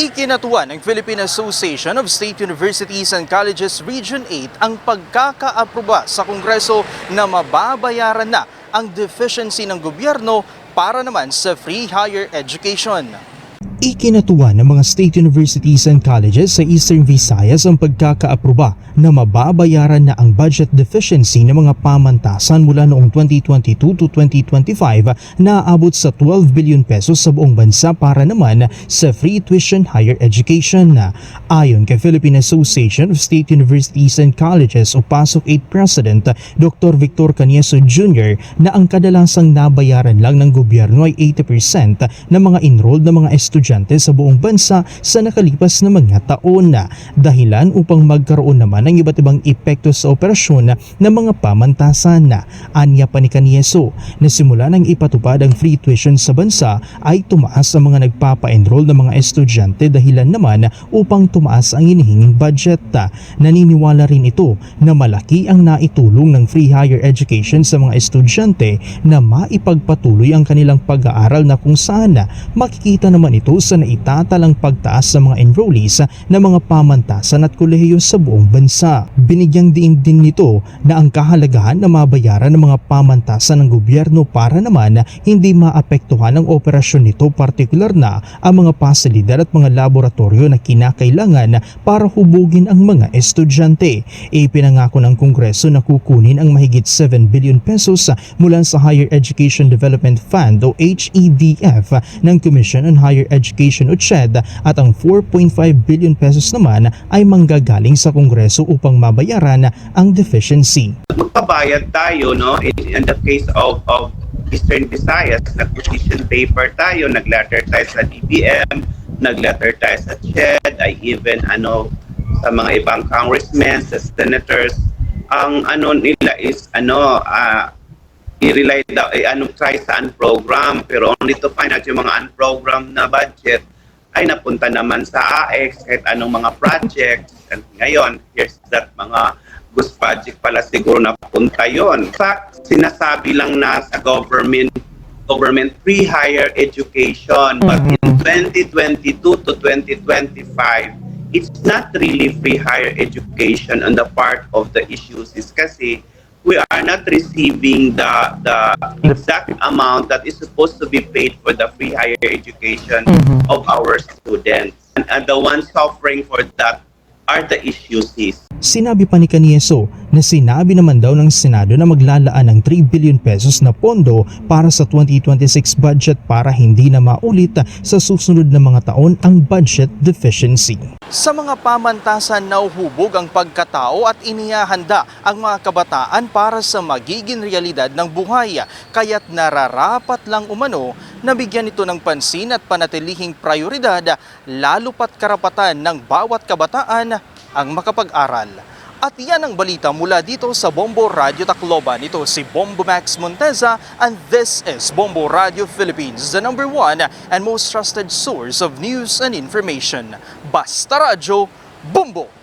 Ikinatuwa ng Philippine Association of State Universities and Colleges Region 8 ang pagkakaaproba sa Kongreso na mababayaran na ang deficiency ng gobyerno para naman sa free higher education. Ikinatuwa ng mga state universities and colleges sa Eastern Visayas ang pagkakaaproba na mababayaran na ang budget deficiency ng mga pamantasan mula noong 2022 to 2025 na aabot sa 12 billion pesos sa buong bansa para naman sa free tuition higher education. Ayon kay Philippine Association of State Universities and Colleges o PASOK 8 President Dr. Victor Canieso Jr. na ang kadalasang nabayaran lang ng gobyerno ay 80% ng mga enrolled na mga estudyante sa buong bansa sa nakalipas na mga taon na. Dahilan upang magkaroon naman ng iba't ibang epekto sa operasyon ng mga pamantasan na. Anya pa ni Canieso na simula nang ipatupad ang free tuition sa bansa ay tumaas ang mga nagpapa-enroll ng mga estudyante. Dahilan naman upang tumaas ang hinihinging budget. Naniniwala rin ito na malaki ang naitulong ng free higher education sa mga estudyante na maipagpatuloy ang kanilang pag-aaral na kung saan makikita naman ito sa naitatalang pagtaas sa mga enrollees ng mga pamantasan at kolehiyo sa buong bansa. Binigyang diin din nito na ang kahalagahan na mabayaran ng mga pamantasan ng gobyerno para naman hindi maapektuhan ang operasyon nito partikular na ang mga pasilidad at mga laboratorio na kinakailangan para hubugin ang mga estudyante. Ipinangako ng Kongreso na kukunin ang mahigit 7 billion pesos mula sa Higher Education Development Fund o HEDF ng Commission on Higher Education o CHED at ang 4.5 billion pesos naman ay manggagaling sa Kongreso upang mabayaran ang deficiency. magpabayad tayo, no? In, in the case of, of Eastern Visayas, nag-position paper tayo, nag-letter tayo sa DBM, nag-letter tayo sa CHED, ay even ano sa mga ibang congressmen, sa senators, ang ano nila is ano ah, i-rely daw, eh, ano, try sa unprogram, pero only to find out yung mga unprogram na budget ay napunta naman sa AX, kahit anong mga projects. And ngayon, here's that mga Gus project pala siguro napunta yon. Sa sinasabi lang na sa government government free higher education but in 2022 to 2025 it's not really free higher education on the part of the issues is kasi we are not receiving the the exact amount that is supposed to be paid for the free higher education of our students and, and the ones suffering for that are the issues is Sinabi pa ni Canieso na sinabi naman daw ng Senado na maglalaan ng 3 billion pesos na pondo para sa 2026 budget para hindi na maulit sa susunod na mga taon ang budget deficiency. Sa mga pamantasan na uhubog ang pagkatao at inihahanda ang mga kabataan para sa magiging realidad ng buhay. Kaya't nararapat lang umano na bigyan ito ng pansin at panatilihing prioridad lalo pat karapatan ng bawat kabataan ang makapag-aral. At yan ang balita mula dito sa Bombo Radio Tacloban. Ito si Bombo Max Monteza and this is Bombo Radio Philippines, the number one and most trusted source of news and information. Basta Radio, Bombo!